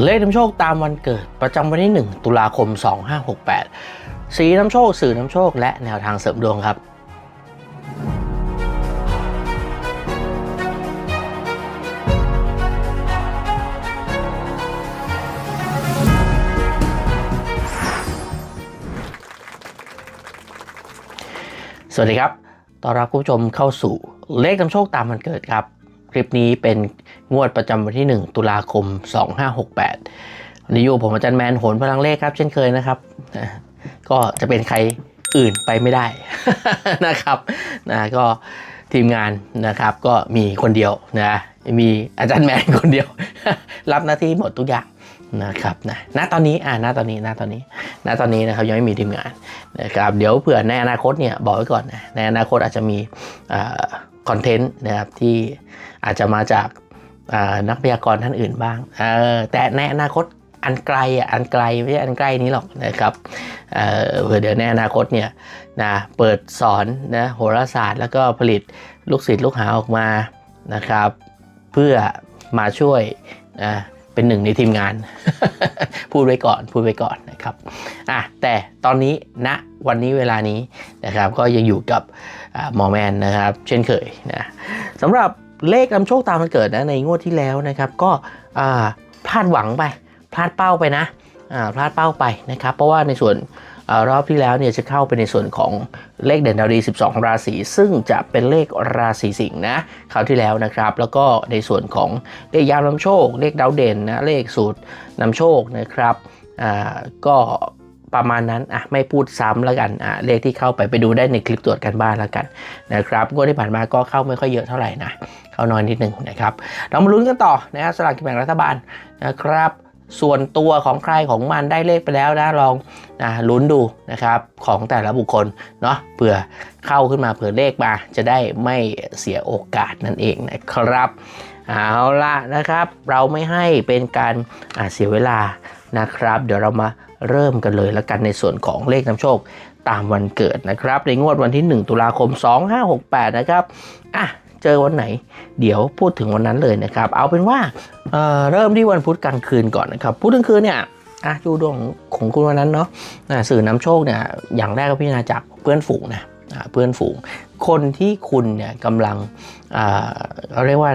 เลขนำโชคตามวันเกิดประจำวันที่ 1 ตุลาคม 2568 สีน้ำโชคสื่อน้ำโชคและแนวทางเสริมดวงครับ สวัสดีครับ ต้อนรับคุณผู้ชมเข้าสู่เลขนำโชคตามวันเกิดครับ คลิปนี้เป็นงวดประจำวันที่ 1 ตุลาคม 2568วันนี้อยู่ผมอาจารย์แมนโหนพลังเลขครับ เช่นเคยนะครับ ก็จะเป็นใครอื่นไปไม่ได้นะครับนะก็ทีมงานนะครับก็มีคนเดียวนะมีอาจารย์แมนคนเดียว รับหน้าที่หมดทุกอย่างนะครับนะณตอนนี้อ่าณตอนนี้ณตอนนี้ณตอนนี้นะครับยังไม่มีทีมงานนะครับเดี๋ยวเผื่อในอนาคตเนี่ยบอกไว้ก่อนนะในอนาคตอาจจะมีคอนเทนต์นะครับที่ อาจจะมาจากนักพยากรณ์ท่านอื่นบ้าง แต่ในอนาคตอันไกลอะอันไกลไม่ใช่อันใกล้นี้หรอกนะครับเผื่อเดี๋ยวในอนาคตเนี่ยนะเปิดสอนนะโหราศาสตร์ แล้วก็ผลิตลูกศิษย์ลูกหาออกมานะครับ เพื่อมาช่วยนะเป็นหนึ่งในทีมงาน พูดไว้ก่อนพูดไว้ก่อนนะครับอะแต่ตอนนี้ณวันนี้เวลานี้นะครับก็ยังอยู่กับหมอแมนนะครับ เช่นเคยนะสำหรับ เลขนำโชคตามวันเกิดนะในงวดที่แล้วนะครับ ก็พลาดหวังไปพลาดเป้าไปนะพลาดเป้าไปนะครับ เพราะว่าในส่วนอรอบที่แล้วเนี่ยจะเข้าไปในส่วนของเลขเด่นดาวดี 12 ราศี ซึ่งจะเป็นเลขราศีสิงห์นะคราวที่แล้วนะครับ แล้วก็ในส่วนของเลขยามนำโชค เลขดาวเด่นนะเลขสูตรนำโชคนะครับก็ประมาณนั้นอะไม่พูดซ้ำแล้วกันอะเลขที่เข้าไปไปดูได้ในคลิปตรวจกันบ้านแล้วกันนะครับงวดที่ผ่านมาก็เข้าไม่ค่อยเยอะเท่าไหร่นะ เข้าน้อยนิดหนึ่งนะครับเรามาลุ้นกันต่อนะครับสลากกินแบ่งรัฐบาลนะครับ ส่วนตัวของใครของมันได้เลขไปแล้วนะลองนะลุ้นดูนะครับของแต่ละบุคคลเนาะเผื่อเข้าขึ้นมาเผื่อเลขมา จะได้ไม่เสียโอกาสนั่นเองนะครับเอาละนะครับ เราไม่ให้เป็นการเสียเวลานะครับ เดี๋ยวเรามาเริ่มกันเลยแล้วกันในส่วนของเลขนำโชคตามวันเกิดนะครับ ในงวดวันที่ 1 ตุลาคม 2568 นะครับอะ เจอวันไหน เดี๋ยวพูดถึงวันนั้นเลยนะครับ เอาเป็นว่าเเริ่มที่วันพุธกลางคืนก่อนนะครับพุธกลางคืนเนี่ยอะดูดวงของคุณวันนั้นเนาะสื่อนำโชคเนี่ยอย่างแรกก็พิจารณาจากเพื่อนฝูงนะเพื่อนฝูง คนที่คุณเนี่ยกำลังเราเรียกว่า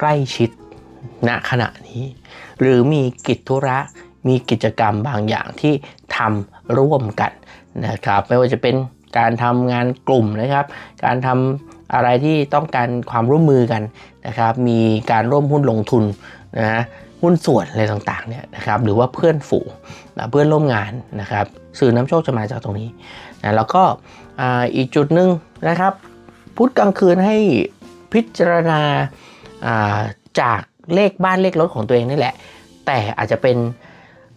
ใกล้ชิดณขณะนี้ หรือมีกิจธุระมีกิจกรรมบางอย่างที่ทำร่วมกันนะครับ ไม่ว่าจะเป็นการทำงานกลุ่มนะครับ การทำ อะไรที่ต้องการความร่วมมือกันนะครับ มีการร่วมหุ้นลงทุนนะฮะหุ้นส่วนอะไรต่างๆเนี่ยนะครับหรือว่าเพื่อนฝูงเพื่อนร่วมงานนะครับ สื่อน้ำโชคจะมาจากตรงนี้นะแล้วก็อีกจุดหนึ่งนะครับ พุธกลางคืนให้พิจารณาจากเลขบ้านเลขรถของตัวเองนี่แหละ แต่อาจจะเป็น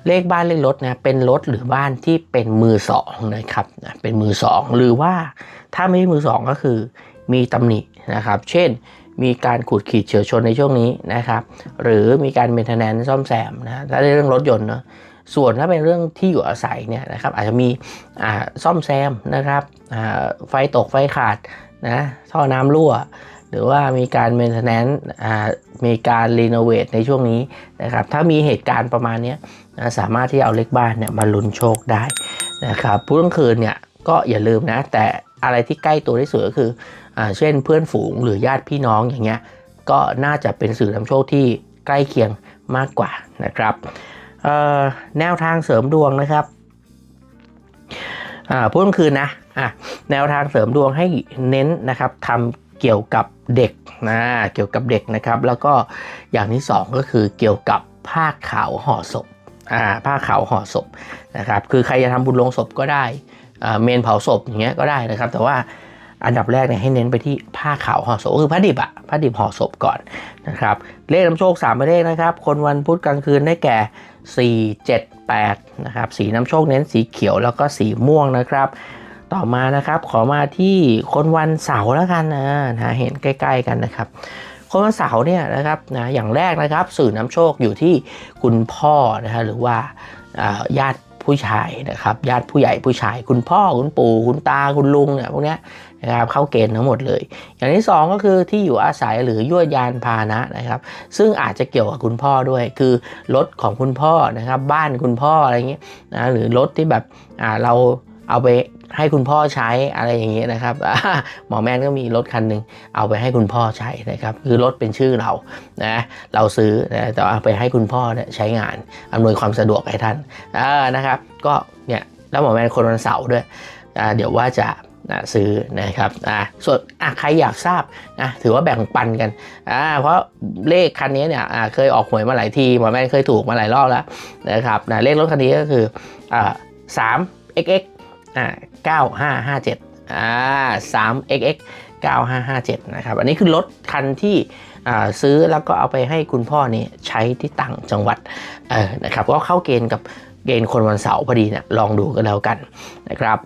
เลขบ้านเลขรถนะเป็นรถหรือบ้านที่เป็นมือสองนะครับเป็นมือสองหรือว่าถ้าไม่ใช่มือสองก็คือ มีตำหนินะครับ เช่น มีการขูดขีดเฉียวชนในช่วงนี้นะครับ หรือมีการเมนเทนแนนซ่อมแซมนะถ้าในเรื่องรถยนต์เนาะส่วนถ้าเป็นเรื่องที่อยู่อาศัยเนี่ยนะครับอาจจะมีอ่าซ่อมแซมนะครับอ่าไฟตกไฟขาดนะท่อน้ำรั่ว หรือว่ามีการเมนเทนแนนมีการรีโนเวทในช่วงนี้นะครับถ้ามีเหตุการณ์ประมาณนี้นะสามารถที่จะเอาเลขบ้านเนี่ยมาลุ้นโชคได้นะครับพุธกลงคืนเนี่ยก็อย่าลืมนะ แต่อะไรที่ใกล้ตัวที่สุดก็คือ เช่นเพื่อนฝูงหรือญาติพี่น้องอย่างเงี้ยก็น่าจะเป็นสื่อนำโชคที่ใกล้เคียงมากกว่านะครับแนวทางเสริมดวงนะครับพูดคืนนะะแนวทางเสริมดวงให้เน้นนะครับทำเกี่ยวกับเด็กนะเกี่ยวกับเด็กนะครับ แล้วก็อย่างที่สองก็คือเกี่ยวกับผ้าขาวห่อศพผ้าขาวห่อศพนะครับ คือใครจะทำบุญลงศพก็ได้เมนเผาศพอย่างเงี้ยก็ได้นะครับ แต่ว่า อันดับแรกเนี่ยให้เน้นไปที่ผ้าขาวห่อศพคือผ้าดิบอะผ้าดิบห่อศพก่อนนะครับ เลขนำโชค3หมเลขนะครับ คนวันพุธกลางคืนได้แก่ 4 7 8นะครับ สีนำโชคเน้นสีเขียวแล้วก็สีม่วงนะครับ ต่อมานะครับขอมาที่คนวันเสาร์แล้วกันนะนะเห็นใกล้ ๆ กันนะครับคนวันเสาร์เนี่ยนะครับนะอย่างแรกนะครับ สื่อนำโชคอยู่ที่คุณพ่อนะฮะหรือว่าอ่าญาติผู้ชายนะครับญาติผู้ใหญ่ผู้ชาย คุณพ่อคุณปู่คุณตาคุณลุงเนี่ยพวกเนี้ย นะครับเข้าเกณฑ์ทั้งหมดเลย อย่างที่สองก็คือที่อยู่อาศัยหรือยวดยานพาหนะนะครับ ซึ่งอาจจะเกี่ยวกับคุณพ่อด้วย คือรถของคุณพ่อนะครับ บ้านคุณพ่ออะไรเงี้ยนะหรือรถที่แบบอ่าเราเอาไปให้คุณพ่อใช้อะไรอย่างเงี้ยนะครับหมอแมนก็มีรถคันหนึ่งเอาไปให้คุณพ่อใช้นะครับ คือรถเป็นชื่อเรานะเราซื้อนะแต่เอาไปให้คุณพ่อเนี่ยใช้งานอำนวยความสะดวกให้ท่านอ่านะครับ ก็เนี่ยแล้วหมอแมนคนวันเสาร์ด้วยเดี๋ยวว่าจะ นะซื้อนะครับอ่าส่วนอะใครอยากทราบนะถือว่าแบ่งปันกันอ่าเพราะเลขคันนี้เนี่ยอ่าเคยออกหวยมาหลายทีหมอแมนเคยถูกมาหลายรอบแล้วนะครับนะเลขรถคันนี้ก็คืออ่าสาม xx อ่าเก้าห้าห้าเจ็ดอ่าสาม xx 9557 นะครับ อันนี้คือรถคันที่อ่าซื้อแล้วก็เอาไปให้คุณพ่อนี่ใช้ที่ต่างจังหวัดนะครับก็เข้าเกณฑ์กับเกณฑ์คนวันเสาร์พอดีเนี่ยลองดูกันแล้วกันนะครับ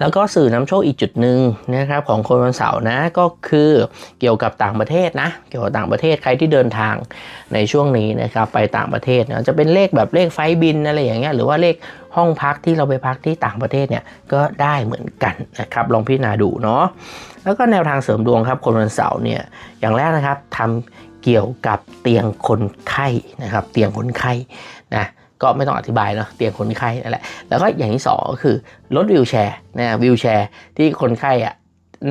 แล้วก็สื่อนำโชคอีกจุดหนึ่งนะครับของคนวันเสาร์นะก็คือเกี่ยวกับต่างประเทศนะ เกี่ยวกับต่างประเทศใครที่เดินทางในช่วงนี้นะครับไปต่างประเทศนะจะเป็นเลขแบบเลขไฟบินอะไรอย่างเงี้ยหรือว่าเลขห้องพักที่เราไปพักที่ต่างประเทศเนี่ยก็ได้เหมือนกันนะครับลองพิจารณาดูเนาะแล้วก็แนวทางเสริมดวงครับคนวันเสาร์เนี่ยอย่างแรกนะครับทำเกี่ยวกับเตียงคนไข้นะครับ เตียงคนไข้นะ ก็ไม่ต้องอธิบายเนาะเตียงคนไข้นั่นแหละแล้วก็อย่างที่สองก็คือรถวิวแชร์นะวิวแชร์ที่คนไข้อะ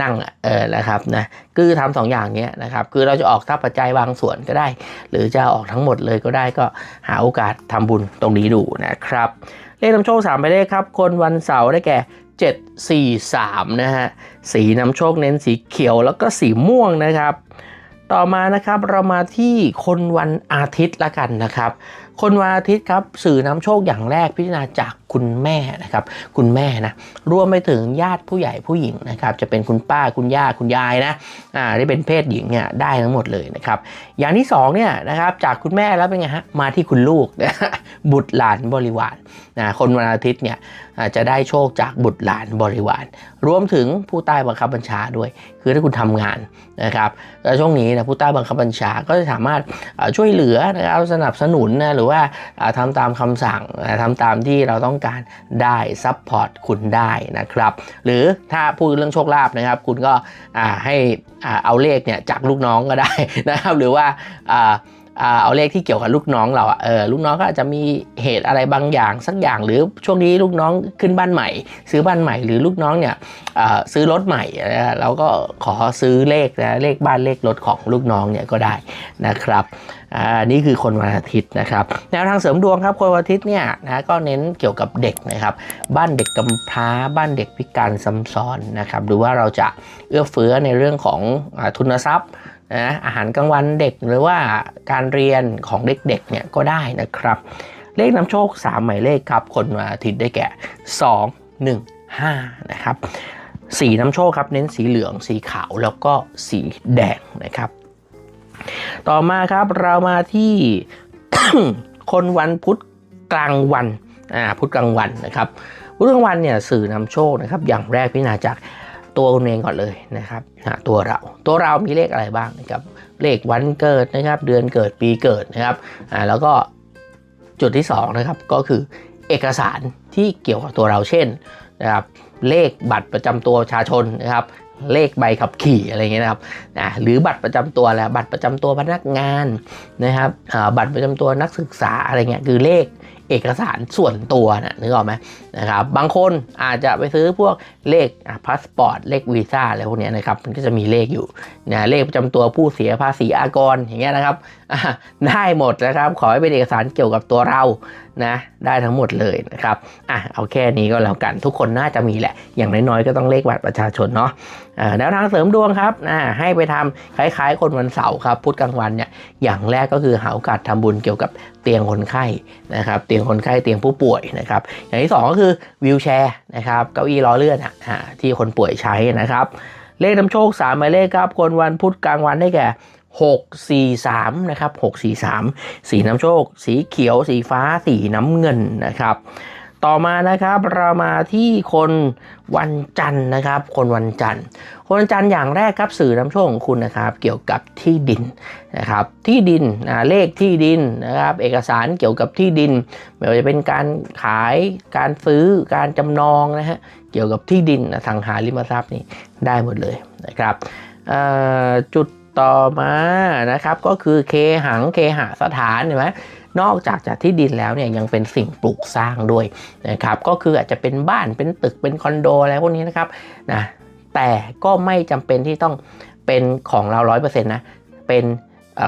นั่งอะเออนะครับนะคือทำสองอย่างเนี้ยนะครับ คือเราจะออกทับปัจจัยบางส่วนก็ได้ หรือจะออกทั้งหมดเลยก็ได้ก็หาโอกาสทำบุญตรงนี้ดูนะครับ เลขนำโชค3ไปเลขครับ คนวันเสาร์ได้แก่ 7 4 3 นะฮะ สีนำโชคเน้นสีเขียวแล้วก็สีม่วงนะครับ ต่อมานะครับเรามาที่คนวันอาทิตย์ละกันนะครับ คนวันอาทิตย์ครับสื่อนำโชคอย่างแรกพิจารณาจากคุณแม่นะครับ คุณแม่นะรวมไปถึงญาติผู้ใหญ่ผู้หญิงนะครับ จะเป็นคุณป้าคุณย่าคุณยายนะอ่าได้เป็นเพศหญิงเนี่ยได้ทั้งหมดเลยนะครับ อย่างที่สองเนี่ยนะครับจากคุณแม่แล้วเป็นไงฮะมาที่คุณลูกนะบุตรหลานบริวารนะคนวันอาทิตย์เนี่ยอาจจะได้โชคจากบุตรหลานบริวาร รวมถึงผู้ใต้บังคับบัญชาด้วย คือถ้าคุณทำงานนะครับแล้วช่วงนี้นะผู้ใต้บังคับบัญชาก็จะสามารถช่วยเหลือนะครับสนับสนุนนะหรือว่าอ่าทำตามคำสั่งอ่าทำตามที่เราต้องการได้ซัพพอร์ตคุณได้นะครับหรือถ้าพูดเรื่องโชคลาภนะครับ คุณก็ให้เอาเลขเนี่ยจากลูกน้องก็ได้นะครับ หรือว่า,อา เอาเลขที่เกี่ยวกับลูกน้องเราเออลูกน้องก็อาจจะมีเหตุอะไรบางอย่างสักอย่างหรือช่วงนี้ลูกน้องขึ้นบ้านใหม่ ซื้อบ้านใหม่หรือลูกน้องเนี่ยซื้อรถใหม่เราก็ขอซื้อเลขนะเลขบ้านเลขรถของลูกน้องเนี่ยก็ได้นะครับอ่านี่คือคนวันอาทิตย์นะครับแนวทางเสริมดวงครับคนวันอาทิตย์เนี่ยนะก็เน้นเกี่ยวกับเด็กนะครับ บ้านเด็กกำพร้าบ้านเด็กพิการซ้ำซ้อนนะครับหรือว่าเราจะเอื้อเฟื้อในเรื่องของอทุนทรัพย์ นะอาหารกลางวันเด็กหรือว่าการเรียนของเด็กๆเนี่ยก็ได้นะครับ เลขนำโชค 3 หมายเลขครับ คนวันอาทิตย์ได้แก่ 2 1 5 นะครับสีนำโชคครับเน้นสีเหลืองสีขาวแล้วก็สีแดงนะครับ ต่อมาครับเรามาที่คนวันพุธกลางวันอ่าพุธกลางวันนะครับพุธกลางวันเนี่ยสื่อนำโชคนะครับ อย่างแรกพิจารณาจาก ตัวคุณเองก่อนเลยนะครับอ่าตัวเรา ตัวเรามีเลขอะไรบ้างนะครับเลขวันเกิดนะครับ เดือนเกิดปีเกิดนะครับอ่าแล้วก็จุดที่สองนะครับก็คือเอกสารที่เกี่ยวกับตัวเราเช่นนะครับเลขบัตรประจำตัวประชาชนนะครับเลขใบขับขี่อะไรเงี้ยนะครับอ่าหรือบัตรประจำตัวแล้วบัตรประจำตัวพนักงานนะครับอ่าบัตรประจำตัวนักศึกษาอะไรเงี้ยคือเลข เอกสารส่วนตัวนะนึกออกไหมนะครับบางคนอาจจะไปซื้อพวกเลขพาสปอร์ตเลขวีซ่าอะไรพวกนี้นะครับมันก็จะมีเลขอยู่นะเลขประจำตัวผู้เสียภาษีอากรอย่างเงี้ยนะครับ ได้หมดนะครับ ขอให้เป็นเอกสารเกี่ยวกับตัวเรานะได้ทั้งหมดเลยนะครับอะเอาแค่นี้ก็แล้วกันทุกคนน่าจะมีแหละ อย่างน้อยๆก็ต้องเลขบัตรประชาชนเนาะแนวทางเสริมดวงครับอ่าให้ไปทำคล้ายๆ คนวันเสาร์ครับพุธกลางวันเนี่ยอย่างแรกก็คือหาโอกาสทำบุญเกี่ยวกับเตียงคนไข้นะครับ เตียงคนไข้เตียงผู้ป่วยนะครับ อย่างที่สองก็คือวิวแชร์นะครับเก้าอี้ล้อเลื่อนอะที่คนป่วยใช้นะครับเลขนำโชค3หมายเลขครับคนวันพุธกลางวันได้แก่ 643 นะครับ 643 สีน้ำโชค สีเขียว สีฟ้า สีน้ำเงินนะครับ ต่อมานะครับเรามาที่คนวันจันทร์นะครับ คนวันจันทร์ คนวันจันทร์อย่างแรกครับสื่อน้ำโชคของคุณนะครับ เกี่ยวกับที่ดินนะครับ ที่ดินอ่าเลขที่ดินนะครับ เอกสารเกี่ยวกับที่ดิน ไม่ว่าจะเป็นการขาย การซื้อ การจำนองนะฮะ เกี่ยวกับที่ดินสังหาริมทรัพย์นี่ได้หมดเลยนะครับจุด ต่อมานะครับ ก็คือเคหังเคหสถานเห็นไหมนอกจากจากที่ดินแล้วเนี่ยยังเป็นสิ่งปลูกสร้างด้วยนะครับก็คืออาจจะเป็นบ้านเป็นตึกเป็นคอนโดอะไรพวกนี้นะครับนะแต่ก็ไม่จำเป็นที่ต้องเป็นของเราร้อยเปอร์เซ็นต์นะเป็น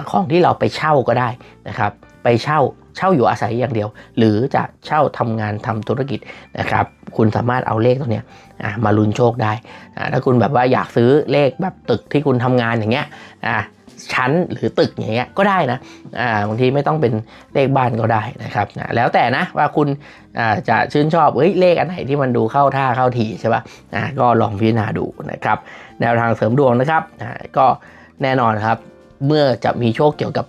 ของที่เราไปเช่าก็ได้นะครับ ไปเช่าเช่าอยู่อาศัยอย่างเดียว หรือจะเช่าทำงานทำธุรกิจนะครับ คุณสามารถเอาเลขตัวเนี้ย อะมาลุ้นโชคได้อะถ้าคุณแบบว่าอยากซื้อเลขแบบตึกที่คุณทำงานอย่างเงี้ยอะชั้นหรือตึกอย่างเงี้ยก็ได้นะอ่าบางทีไม่ต้องเป็นเลขบ้านก็ได้นะครับนะแล้วแต่นะว่าคุณอ่าจะชื่นชอบเอ้ยเลขอันไหนที่มันดูเข้าท่าเข้าทีใช่ปะอะก็ลองพิจารณาดูนะครับแนวทางเสริมดวงนะครับอ่าก็แน่นอนครับ เมื่อจะมีโชคเกี่ยวกับ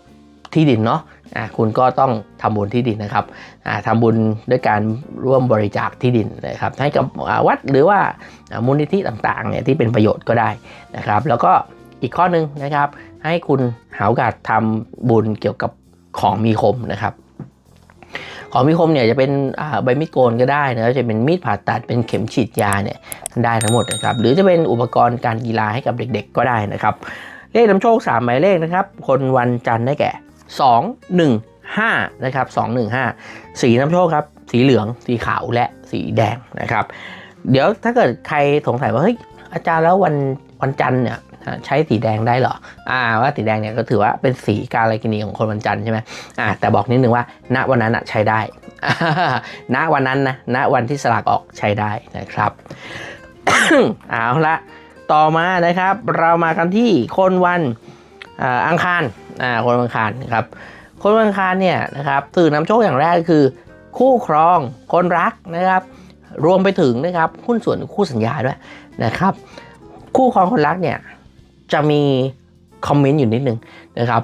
ที่ดินเนาะ อ่าคุณก็ต้องทำบุญที่ดินนะครับอ่าทำบุญด้วยการร่วมบริจาคที่ดินนะครับให้กับวัดหรือว่ามูลนิธิต่างๆเนี่ยที่เป็นประโยชน์ก็ได้นะครับ แล้วก็อีกข้อหนึ่งนะครับ ให้คุณหาโอกาสทำบุญเกี่ยวกับของมีคมนะครับของมีคมเนี่ยจะเป็นใบมีดโกนก็ได้นะจะเป็นมีดผ่าตัดเป็นเข็มฉีดยาเนี่ยได้ทั้งหมดนะครับหรือจะเป็นอุปกรณ์การกีฬาให้กับเด็กๆ ก็ได้นะครับ เลขนำโชค3หมายเลขนะครับ คนวันจันทร์ได้แก่ 2 1 5นะครับ2 1 5 สีน้ำโชคครับ สีเหลือง สีขาวและสีแดงนะครับ เดี๋ยวถ้าเกิดใครสงสัยว่าเฮ้ยอาจารย์แล้ววันวันจันทร์เนี่ยใช้สีแดงได้เหรอ อ่า ว่าสีแดงเนี่ยก็ถือว่าเป็นสีการกินีของคนวันจันทร์ใช่ไหมอ่า แต่บอกนิดนึงว่า ณ วันนั้นอะใช้ได้ ณ วันนั้นนะ ณ วันที่สลากออกใช้ได้นะครับ เอาละ ต่อมานะครับ เรามากันที่คนวัน อ่าอังคารคนวันอังคารครับคนวันอังคารเนี่ยนะครับสื่อนำโชคอย่างแรกก็คือ คู่ครองคนรักนะครับ รวมไปถึงนะครับหุ้นส่วนคู่สัญญาด้วยนะครับ คู่ครองคนรักเนี่ยจะมีคอมเมนต์อยู่นิดนึงนะครับ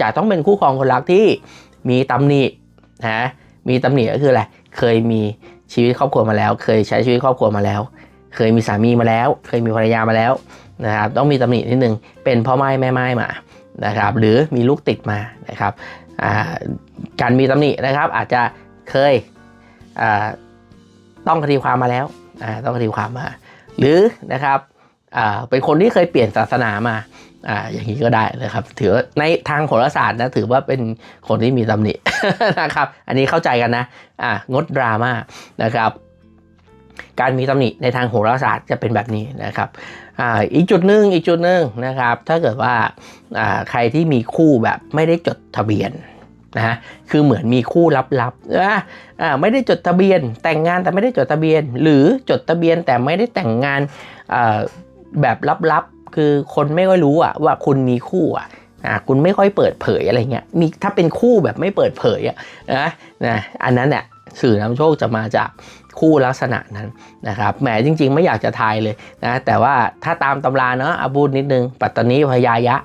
จะต้องเป็นคู่ครองคนรักที่มีตำหนินะมีตำหนิก็คืออะไรเคยมีชีวิตครอบครัวมาแล้ว เคยใช้ชีวิตครอบครัวมาแล้ว เคยมีสามีมาแล้ว เคยมีภรรยามาแล้ว นะครับต้องมีตำหนินิดนึงเป็นพ่อไม้แม่ไม้มานะครับหรือมีลูกติดมานะครับการมีตำหนินะครับอาจจะเคยต้องคดีความมาแล้วต้องคดีความมา หรือนะครับเป็นคนที่เคยเปลี่ยนศาสนามาอ่าอย่างนี้ก็ได้นะครับ ถือว่าในทางโหราศาสตร์นะถือว่าเป็นคนที่มีตำหนินะครับ อันนี้เข้าใจกันนะอ่างดดราม่านะครับ การมีตำหนิในทางโหราศาสตร์จะเป็นแบบนี้นะครับ อ่าอีกจุดหนึ่งอีกจุดหนึ่งนะครับ ถ้าเกิดว่าอ่าใครที่มีคู่แบบไม่ได้จดทะเบียนนะฮะคือเหมือนมีคู่ลับๆนะอ่าไม่ได้จดทะเบียน แต่งงานแต่ไม่ได้จดทะเบียน หรือจดทะเบียนแต่ไม่ได้แต่งงานอ่าแบบลับๆ คือคนไม่ค่อยรู้อะว่าคุณมีคู่อะอ่าคุณไม่ค่อยเปิดเผยอะไรเงี้ยมีถ้าเป็นคู่แบบไม่เปิดเผยอะนะนะอันนั้นเนี่ยสื่อนำโชคจะมาจาก คู่ลักษณะนั้นนะครับแหมจริง ๆ ไม่อยากจะทายเลยนะแต่ว่าถ้าตามตำราเนาะอาบูดนิดนึง ปัตตานีพยายะ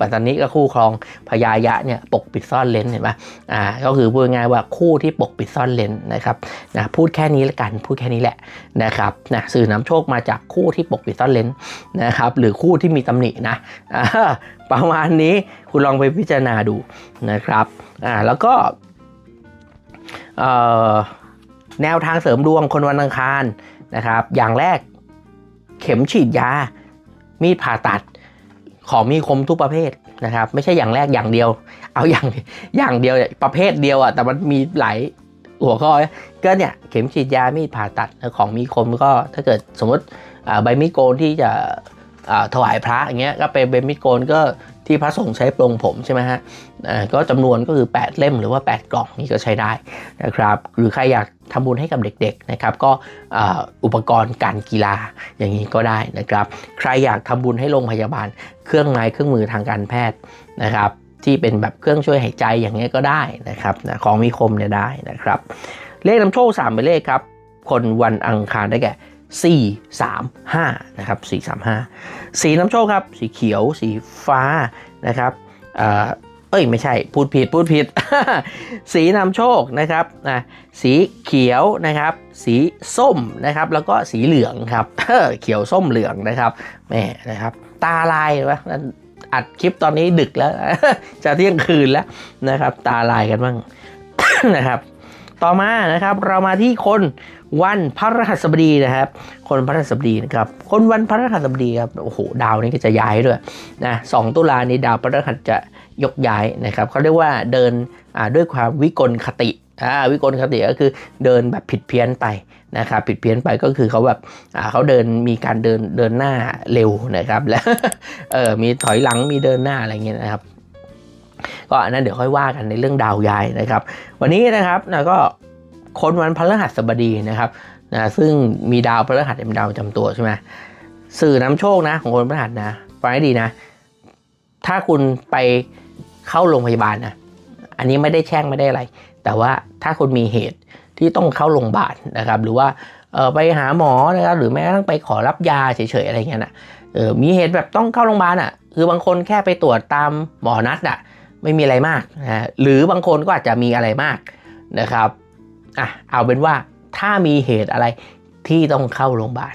ปัตตานีก็คู่ครองพยายะเนี่ยปกปิดซ่อนเลนเห็นปะอ่าก็คือพูดง่ายว่าคู่ที่ปกปิดซ่อนเลนนะครับนะพูดแค่นี้ละกันพูดแค่นี้แหละนะครับนะสื่อนำโชคมาจากคู่ที่ปกปิดซ่อนเลนนะครับหรือคู่ที่มีตำหนินะประมาณนี้คุณลองไปพิจารณาดูนะครับอ่าแล้วก็เอ่อ แนวทางเสริมดวงคนวันอังคารนะครับ อย่างแรกเข็มฉีดยา มีดผ่าตัด ของมีคมทุกประเภทนะครับ ไม่ใช่อย่างแรกอย่างเดียว เอาอย่างอย่างเดียวเนี่ยประเภทเดียวอะแต่มันมีหลายหัวข้อก็เนี่ยเข็มฉีดยามีดผ่าตัดของมีคมก็ถ้าเกิดสมมติใบมีดโกนที่จะถวายพระอย่างเงี้ยก็เป็นใบมีดโกนก็ที่พระสงฆ์ใช้ปรงผมใช่ไหมฮะก็จำนวนก็คือ 8 เล่มหรือว่า 8 กล่องนี่ก็ใช้ได้นะครับ หรือใครอยาก ทำบุญให้กับเด็กๆนะครับ ก็อุปกรณ์การกีฬาอย่างนี้ก็ได้นะครับ ใครอยากทำบุญให้โรงพยาบาล เครื่องไม้เครื่องมือทางการแพทย์นะครับ ที่เป็นแบบเครื่องช่วยหายใจอย่างเงี้ก็ได้นะครับนะของมีคมเนี่ยได้นะครับ เลขนำโชค3เป็นเลขครับ คนวันอังคารได้แก่4 3 5นะครับ4 3 5 สีน้ำโชคครับ สีเขียว สีฟ้านะครับ เอ้ยไม่ใช่พูดผิดพูดผิด สีนำโชคนะครับนะสีเขียวนะครับ สีส้มนะครับ แล้วก็สีเหลืองครับเขียวส้มเหลืองนะครับแม่นะครับ ตาลายวะอัดคลิปตอนนี้ดึกแล้ว จะเที่ยงคืนแล้วนะครับ ตาลายกันบ้างนะครับ ต่อมานะครับเรามาที่คน วันพระรหัสบดีนะครับ คนพระรหัสบดีนะครับ คนวันพระรหัสบดีครับ โอ้โห ดาวนี้ก็จะย้ายด้วยนะสองตุลานี้ดาวพระรหัสจะยกย้ายนะครับเขาเรียกว่าเดินด้วยความวิกลคติวิกลคติก็คือเดินแบบผิดเพี้ยนไปนะครับผิดเพี้ยนไปก็คือเขาแบบเขาเดินมีการเดินเดินหน้าเร็วนะครับ แล้วเออมีถอยหลังมีเดินหน้าอะไรเงี้ยนะครับ ก็อันนั้นเดี๋ยวค่อยว่ากันในเรื่องดาวย้ายนะครับ วันนี้นะครับก็ คนวันพฤหัสบดีนะครับนะซึ่งมีดาวพฤหัสเป็นดาวประจำตัวใช่ไหมสื่อนำโชคนะ ของคนพฤหัสนะฟังให้ดีนะ ถ้าคุณไปเข้าโรงพยาบาลนะอันนี้ไม่ได้แช่งไม่ได้อะไร แต่ว่าถ้าคุณมีเหตุที่ต้องเข้าโรงพยาบาลนะครับ หรือว่าไปหาหมอนะครับหรือแม้กระทั่งไปขอรับยาเฉยๆอะไรเงี้ยนะเออมีเหตุแบบต้องเข้าโรงพยาบาลอะ คือบางคนแค่ไปตรวจตามหมอนัดอะไม่มีอะไรมากนะหรือบางคนก็อาจจะมีอะไรมากนะครับ อะเอาเป็นว่าถ้ามีเหตุอะไรที่ต้องเข้าโรงพยาบาล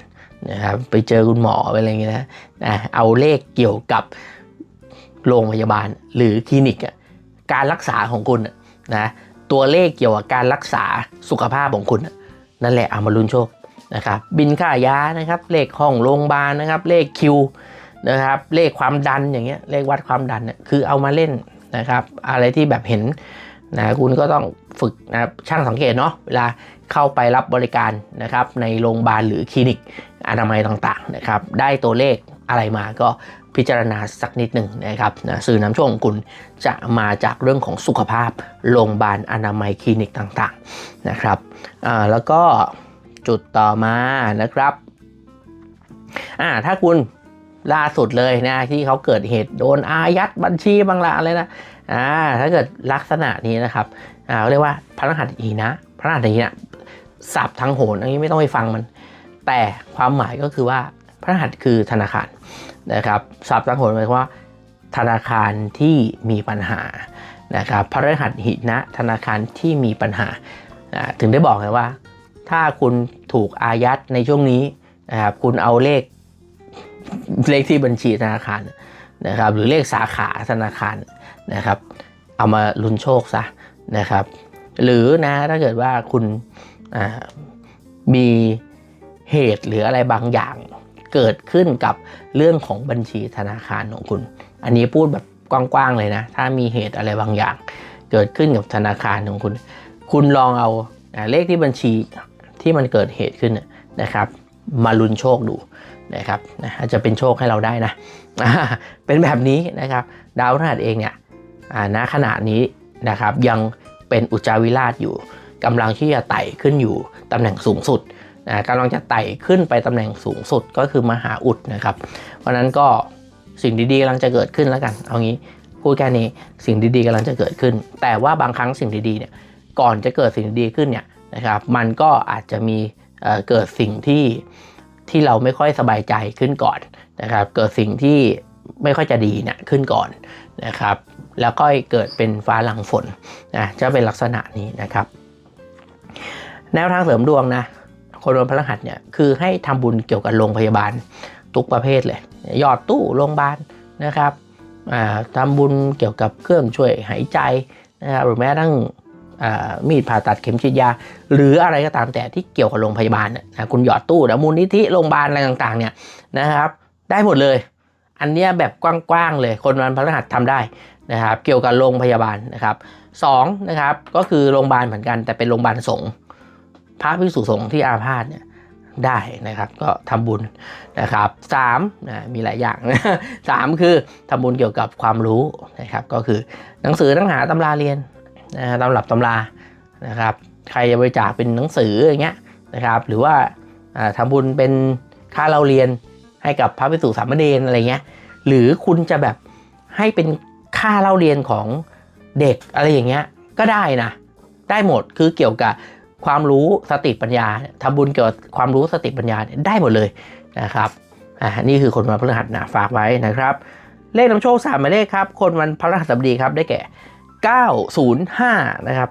นะครับไปเจอคุณหมอไปอะไรอย่างเงี้ยนะนะเอาเลขเกี่ยวกับโรงพยาบาลหรือคลินิกอะการรักษาของคุณนะตัวเลขเกี่ยวกับการรักษาสุขภาพของคุณ นั่นแหละเอามาลุ้นโชคนะครับบินค่ายานะครับเลขห้องโรงพยาบาลนะครับเลขคิวนะครับเลขความดันอย่างเงี้ยเลขวัดความดันเนี่ยคือเอามาเล่นนะครับอะไรที่แบบเห็นนะคุณก็ต้อง ฝึกนะครับช่างสังเกตเนาะเวลาเข้าไปรับบริการนะครับในโรงพยาบาลหรือคลินิกอนามัยต่างๆนะครับได้ตัวเลขอะไรมาก็พิจารณาสักนิดหนึ่งนะครับนะสื่อน้ำโชคของคุณจะมาจากเรื่องของสุขภาพโรงพยาบาลอนามัยคลินิกต่างๆนะครับแล้วก็จุดต่อมานะครับอ่าถ้าคุณล่าสุดเลยนะที่เขาเกิดเหตุโดนอายัดบัญชีบางละอะไรนะอ่าถ้าเกิดลักษณะนี้นะครับ อ่าเรียกว่าพระรหัสอีนะ พระรหัสอีนะสับทั้งโหนอันนี้ไม่ต้องไปฟังมัน แต่ความหมายก็คือว่าพระรหัสคือธนาคารนะครับสับทั้งโหนหมายความว่า ธนาคารที่มีปัญหานะครับพระรหัสหินะธนาคารที่มีปัญหาอ่าถึงได้บอกไงว่า ถ้าคุณถูกอายัดในช่วงนี้นะครับคุณเอาเลขเลขที่บัญชีธนาคารนะครับหรือเลขสาขาธนาคารนะครับเอามาลุ้นโชคซะ นะครับ หรือนะถ้าเกิดว่าคุณมีเหตุหรืออะไรบางอย่างเกิดขึ้นกับเรื่องของบัญชีธนาคารของคุณ อันนี้พูดแบบกว้างๆเลยนะ ถ้ามีเหตุอะไรบางอย่าง เกิดขึ้นกับธนาคารของคุณ คุณลองเอาเลขที่บัญชีที่มันเกิดเหตุขึ้นนะครับ มาลุ้นโชคดูนะครับนะจะเป็นโชคให้เราได้นะ เป็นแบบนี้นะครับ ดาวพฤหัสเองเนี่ยณขณะนี้ นะครับ ยังเป็นอุจจาวิราชอยู่กำลังที่จะไต่ขึ้นอยู่ตำแหน่งสูงสุดนะกำลังจะไต่ขึ้นไปตำแหน่งสูงสุดก็คือมหาอุดนะครับ เพราะนั้นก็สิ่งดีๆกำลังจะเกิดขึ้นแล้วกัน เอางี้พูดแค่นี้สิ่งดีๆกำลังจะเกิดขึ้น แต่ว่าบางครั้งสิ่งดีๆเนี่ยก่อนจะเกิดสิ่งดีขึ้นเนี่ยนะครับ มันก็อาจจะมีเเกิดสิ่งที่ที่เราไม่ค่อยสบายใจขึ้นก่อนนะครับ เกิดสิ่งที่ไม่ค่อยจะดีเนี่ยขึ้นก่อนนะครับ แล้วก็เกิดเป็นฟ้าหลังฝนนะจะเป็นลักษณะนี้นะครับ แนวทางเสริมดวงนะคนวันพฤหัสเนี่ยคือให้ทำบุญเกี่ยวกับโรงพยาบาลทุกประเภทเลยยอดตู้โรงพยาบาลนะครับทำบุญเกี่ยวกับเครื่องช่วยหายใจนะครับหรือแม้ทั้งมีดผ่าตัดเข็มฉีดยา หรืออะไรก็ตามแต่ที่เกี่ยวกับโรงพยาบาลนะคุณหยอดตู้แล้วมูลนิธิโรงพยาบาลอะไรต่างๆเนี่ยนะครับ ได้หมดเลย อันนี้แบบกว้างๆเลยคนวันพฤหัสทำได้ นะครับเกี่ยวกับโรงพยาบาลนะครับสองนะครับก็คือโรงพยาบาลเหมือนกันแต่เป็นโรงพยาบาลสงฆ์พระพิสุสงฆ์ที่อาพาธเนี่ยได้นะครับก็ทำบุญนะครับสามนะมีหลายอย่างสามคือทำบุญเกี่ยวกับความรู้นะครับก็คือหนังสือตั้งหาตำราเรียนนะตำรับตำรานะครับใครจะบริจาคเป็นหนังสืออย่างเงี้ยนะครับหรือว่าทำบุญเป็นค่าเราเรียนให้กับพระภิกษุสามเณรอะไรเงี้ยหรือคุณจะแบบให้เป็น ค่าเล่าเรียนของเด็กอะไรอย่างเงี้ยก็ได้นะ ได้หมดคือเกี่ยวกับความรู้สติปัญญาทำบุญเกี่ยวกับความรู้สติปัญญาได้หมดเลยนะครับอ่านี่คือคนวันพฤหัสนะฝากไว้นะครับ เลขนำโชคสามหมายเลขครับ คนวันพฤหัสบดีครับได้แก่ 905 นะครับ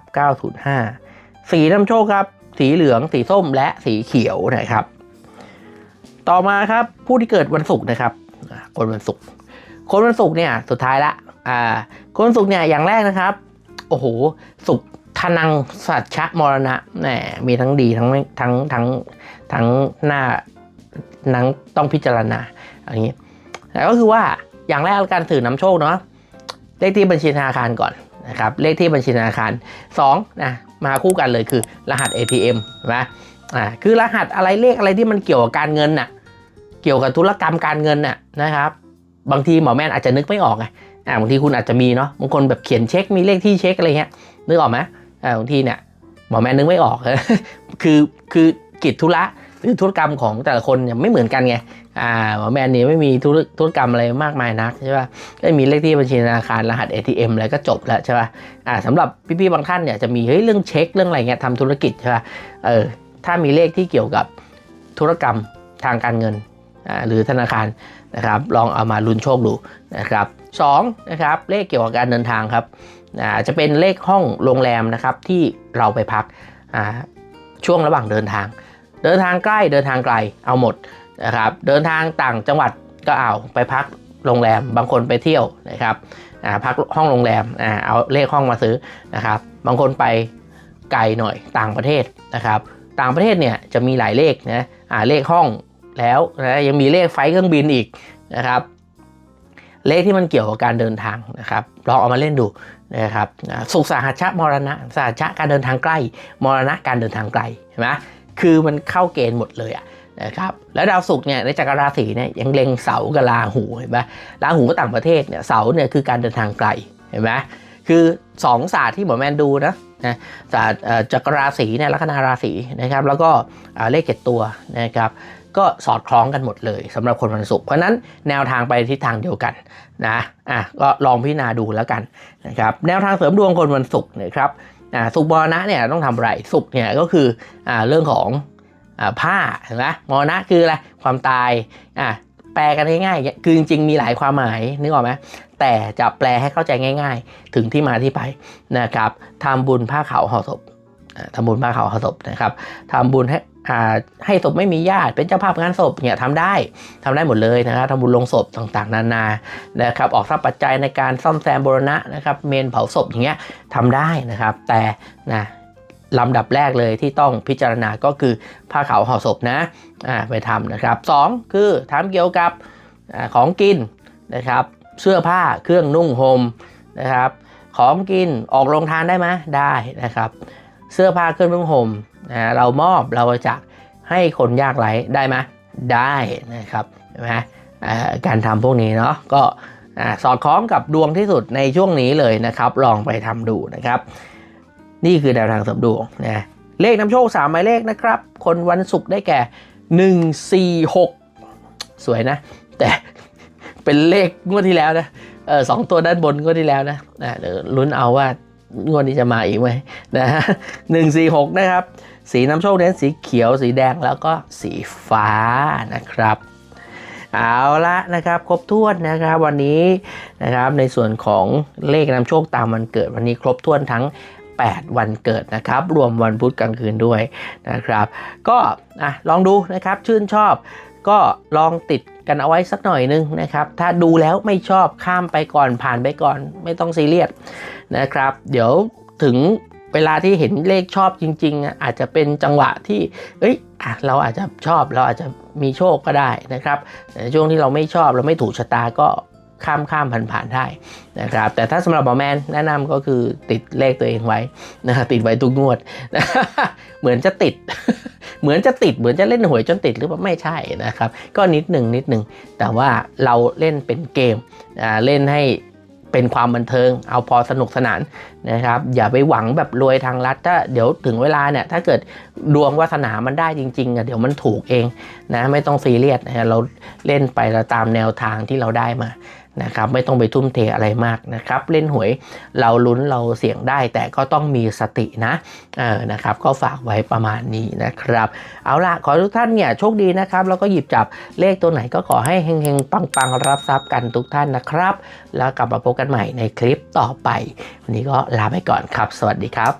905 สีนำโชคครับ สีเหลืองสีส้มและสีเขียวนะครับ ต่อมาครับผู้ที่เกิดวันศุกร์นะครับ คนวันศุกร์คนวันศุกร์เนี่ยสุดท้ายละ อ่าคนวันศุกเนี่ยอย่างแรกนะครับ โอ้โหศุกทนังสัจชะมรณะแหมมีทั้งดีทั้งทั้งทั้งทั้งหน้าหนังต้องพิจารณาอย่างนี้แต่ก็คือว่าอย่างแรกการสื่อนำโชคเนาะเลขที่บัญชีธนาคารก่อนนะครับเลขที่บัญชีธนาคาร2นะมาคู่กันเลยคือรหัส ATM ใช่ไหมอ่าคือรหัสอะไรเลขอะไรที่มันเกี่ยวกับการเงินน่ะเกี่ยวกับธุรกรรมการเงินน่ะนะครับ บางทีหมอแม่นอาจจะนึกไม่ออกไง อ่าบางทีคุณอาจจะมีเนาะบางคนแบบเขียนเช็คมีเลขที่เช็คอะไรเงี้ยนึกออกไหมอ่าบางทีเนี่ยหมอแม่นนึกไม่ออกคือคือกิจธุระหรือธุรกรรมของแต่ละคนเนี่ยไม่เหมือนกันไงอ่าหมอแมนเนี่ยไม่มีธุรธุรกรรมอะไรมากมายนักใช่ป่ะก็มีเลขที่บัญชีธนาคารรหัส ATM อะไรก็จบแล้วใช่ป่ะอ่าสำหรับพี่ๆบางท่านเนี่ยจะมีเฮ้ยเรื่องเช็คเรื่องอะไรเงี้ยทำธุรกิจใช่ป่ะเออถ้ามีเลขที่เกี่ยวกับธุรกรรมทางการเงินอ่าหรือธนาคารนะครับลองเอามาลุ้นโชคดูนะครับ สองนะครับเลขเกี่ยวกับการเดินทางครับอ่าจะเป็นเลขห้องโรงแรมนะครับที่เราไปพักอ่าช่วงระหว่างเดินทาง เดินทางใกล้เดินทางไกลเอาหมดนะครับเดินทางต่างจังหวัดก็เอาไปพักโรงแรมบางคนไปเที่ยวนะครับอ่าพักห้องโรงแรมอ่าเอาเลขห้องมาซื้อนะครับบางคนไปไกลหน่อยต่างประเทศนะครับต่างประเทศเนี่ยจะมีหลายเลขนะอ่าเลขห้องแล้วนะยังมีเลขไฟล์เครื่องบินอีกนะครับ เลขที่มันเกี่ยวกับการเดินทางนะครับลองเอามาเล่นดูนะครับสุขสาหัชชะมรณะสาหัชชะการเดินทางใกล้ มรณะการเดินทางไกลเห็นไหมคือมันเข้าเกณฑ์หมดเลยอะนะครับแล้วดาวศุกร์เนี่ยในจักรราศีเนี่ยยังเล็งเสากับราหูเห็นไหมราหูก็ต่างประเทศเนี่ยเสาเนี่ยคือการเดินทางไกลเห็นไหมคือสองศาสตร์ที่หมอแมนดูนะนะศาสตร์จักรราศีเนี่ยลัคนาราศีนะครับแล้วก็เอ่อเลขเจ็ดตัวนะครับ ก็สอดคล้องกันหมดเลยสำหรับคนวันศุกร์เพราะนั้นแนวทางไปทิศทางเดียวกันนะอะก็ลองพิจารณาดูแล้วกันนะครับแนวทางเสริมดวงคนวันศุกร์นะครับอ่าสุกมรณะเนี่ยต้องทำอะไรสุกเนี่ยก็คืออ่าเรื่องของอ่าผ้าเห็นไหมมรณะคืออะไรความตายอ่าแปลกันง่ายๆคือจริงๆมีหลายความหมายนึกออกไหมแต่จะแปลให้เข้าใจง่าย ๆ ถึงที่มาที่ไปนะครับทำบุญผ้าขาวห่อศพอ่าทำบุญผ้าขาวห่อศพนะครับทำบุญให้ ให้ศพไม่มีญาติเป็นเจ้าภาพงานศพเนี่ยทำได้ทำได้หมดเลยนะครับทำบุญลงศพต่างๆ นานานะครับออกทรัพย์ปัจจัยในการซ่อมแซมบูรณะนะครับเมนเผาศพอย่างเงี้ยทำได้นะครับ แต่นะลำดับแรกเลยที่ต้องพิจารณาก็คือผ้าขาวห่อศพนะอ่าไปทำนะครับสองคือทำเกี่ยวกับอของกินนะครับเสื้อผ้าเครื่องนุ่งห่มนะครับของกินออกโรงทานได้ไหมได้นะครับ เสื้อผ้าเครื่องนุ่งห่ม นะเรามอบเราจะให้คนยากไร้ได้ไหมได้นะครับใช่ไหมการทำพวกนี้เนาะก็สอดคล้องกับดวงที่สุดในช่วงนี้เลยนะครับ ลองไปทำดูนะครับ นี่คือแนวทางสมดวงนะเลขนำโชค3หมายเลขนะครับ คนวันศุกร์ได้แก่ 146 สวยนะ แต่เป็นเลขงวดที่แล้วนะเออสองตัวด้านบนงวดที่แล้วนะนะเดี๋ยวลุ้นเอาว่างวดนี้จะมาอีกไหมนะฮะหนึ่งสี่หกนะครับ สีน้ำโชคเน้นสีเขียว สีแดงแล้วก็สีฟ้านะครับเอาละนะครับครบถ้วนนะครับวันนี้นะครับในส่วนของเลขนำโชคตามวันเกิดวันนี้ครบถ้วนทั้ง 8 วันเกิดนะครับ รวมวันพุธกลางคืนด้วยนะครับ ก็อะลองดูนะครับชื่นชอบ ก็ลองติดกันเอาไว้สักหน่อยนึงนะครับ ถ้าดูแล้วไม่ชอบข้ามไปก่อนผ่านไปก่อนไม่ต้องซีเรียสนะครับ เดี๋ยวถึง เวลาที่เห็นเลขชอบจริงๆอะอาจจะเป็นจังหวะที่ เอ้ยอะเราอาจจะชอบเราอาจจะมีโชคก็ได้นะครับแต่ช่วงที่เราไม่ชอบเราไม่ถูกชะตาก็ข้ามข้ามผ่านผ่านได้นะครับ แต่ถ้าสำหรับหมอแมนแนะนำก็คือติดเลขตัวเองไว้นะติดไว้ทุกงวด เหมือนจะติด เหมือนจะติดเหมือนจะเล่นหวยจนติดหรือเปล่าไม่ใช่นะครับ ก็นิดหนึ่งนิดหนึ่งแต่ว่าเราเล่นเป็นเกมอ่าเล่นให้ เป็นความบันเทิง เอาพอสนุกสนานนะครับ อย่าไปหวังแบบรวยทางรัฐถ้าเดี๋ยวถึงเวลาเนี่ยถ้าเกิดดวงวาสนามันได้จริงๆอะเดี๋ยวมันถูกเองนะไม่ต้องซีเรียสนะเราเล่นไปเราตามแนวทางที่เราได้มา นะครับไม่ต้องไปทุ่มเทอะไรมากนะครับ เล่นหวยเราลุ้นเราเสี่ยงได้ แต่ก็ต้องมีสตินะเออนะครับก็ฝากไว้ประมาณนี้นะครับ เอาละขอทุกท่านเนี่ยโชคดีนะครับ แล้วก็หยิบจับเลขตัวไหนก็ขอให้เฮงๆ ปังๆ รับทรัพย์กันทุกท่านนะครับ แล้วกลับมาพบกันใหม่ในคลิปต่อไป วันนี้ก็ลาไปก่อนครับ สวัสดีครับ